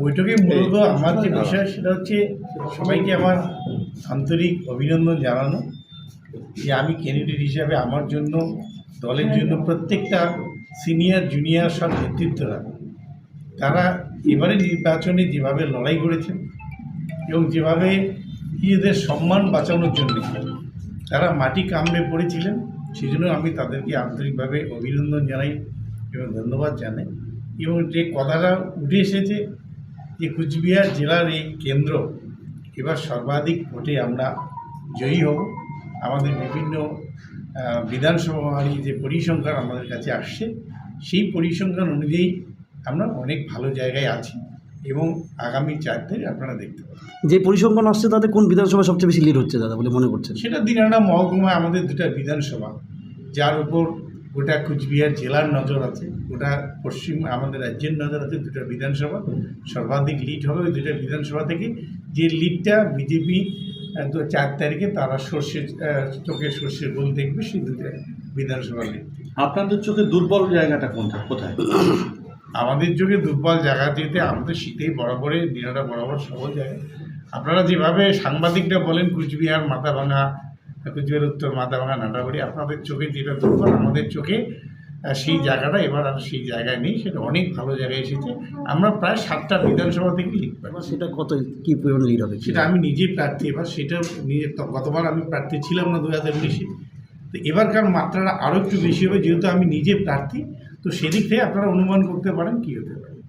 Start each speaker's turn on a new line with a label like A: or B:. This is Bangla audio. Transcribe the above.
A: বৈঠকে
B: মূলত আমার যে বিষয় সেটা হচ্ছে সবাইকে আমার আন্তরিক অভিনন্দন জানানো যে আমি ক্যান্ডিডেট হিসাবে আমার জন্য, দলের জন্য প্রত্যেকটা সিনিয়র জুনিয়র সব নেতৃত্বরা, তারা এবারে নির্বাচনে যেভাবে লড়াই করেছেন এবং যেভাবে নিজেদের সম্মান বাঁচানোর জন্য তারা মাটি কামড়ে পড়েছিলেন সেই জন্য আমি তাদেরকে আন্তরিকভাবে অভিনন্দন জানাই এবং ধন্যবাদ জানাই। এবং যে কথাটা উঠে এসেছে যে কুচবিহার জেলার এই কেন্দ্র এবার সর্বাধিক ভোটে আমরা জয়ী হব। আমাদের বিভিন্ন বিধানসভারই যে পরিসংখ্যান আমাদের কাছে আসছে সেই পরিসংখ্যান অনুযায়ী আমরা অনেক ভালো জায়গায় আছি এবং আগামী চার তারিখ আপনারা দেখতে পাবেন।
A: যে পরিসংখ্যান আসছে তাতে কোন বিধানসভা সবচেয়ে বেশি লিড হচ্ছে দাদা বলে মনে করছেন?
B: সেটা দিনাটা মহকুমায় আমাদের দুটা বিধানসভা যার উপর গোটা কুচবিহার জেলার নজর আছে গোটা পশ্চিম আমাদের রাজ্যের নজর আছে দুটা বিধানসভা সর্বাধিক লিড হবে ওই দুটা বিধানসভা থেকে যে লিডটা বিজেপি চার তারিখে তারা সর্ষে চোখে সর্ষের গোল দেখবে সেই দুটো বিধানসভা লিড
C: আপনাদের চোখে দুর্বল জায়গাটা কোনটা? কোথায়?
B: আমাদের যুগে দুর্বল জায়গা যেতে আমাদের শীতেই বরাবরে দিনাটা বরাবর সহজ জায়গা আপনারা যেভাবে সাংবাদিকরা বলেন কুচবিহার মাথা ভাঙা কুচবিহার উত্তর মাথা ভাঙা নাটাবাড়ি আপনাদের চোখে যেটা দুর্বল আমাদের চোখে সেই জায়গাটা এবার আর সেই জায়গায় নেই। সেটা অনেক ভালো জায়গায় এসেছে। আমরা প্রায় সাতটা বিধানসভা থেকে পাই।
A: এবার সেটা কত কি পরিমাণ লিড হবে?
B: সেটা আমি নিজে প্রার্থী। এবার সেটা নিজে গতবার আমি প্রার্থী ছিলাম না দু হাজার উনিশে। তো এবারকার মাত্রাটা আরও একটু বেশি হবে যেহেতু আমি নিজে প্রার্থী। তো সেদিক থেকে আপনারা অনুমান করতে পারেন কী হতে পারে।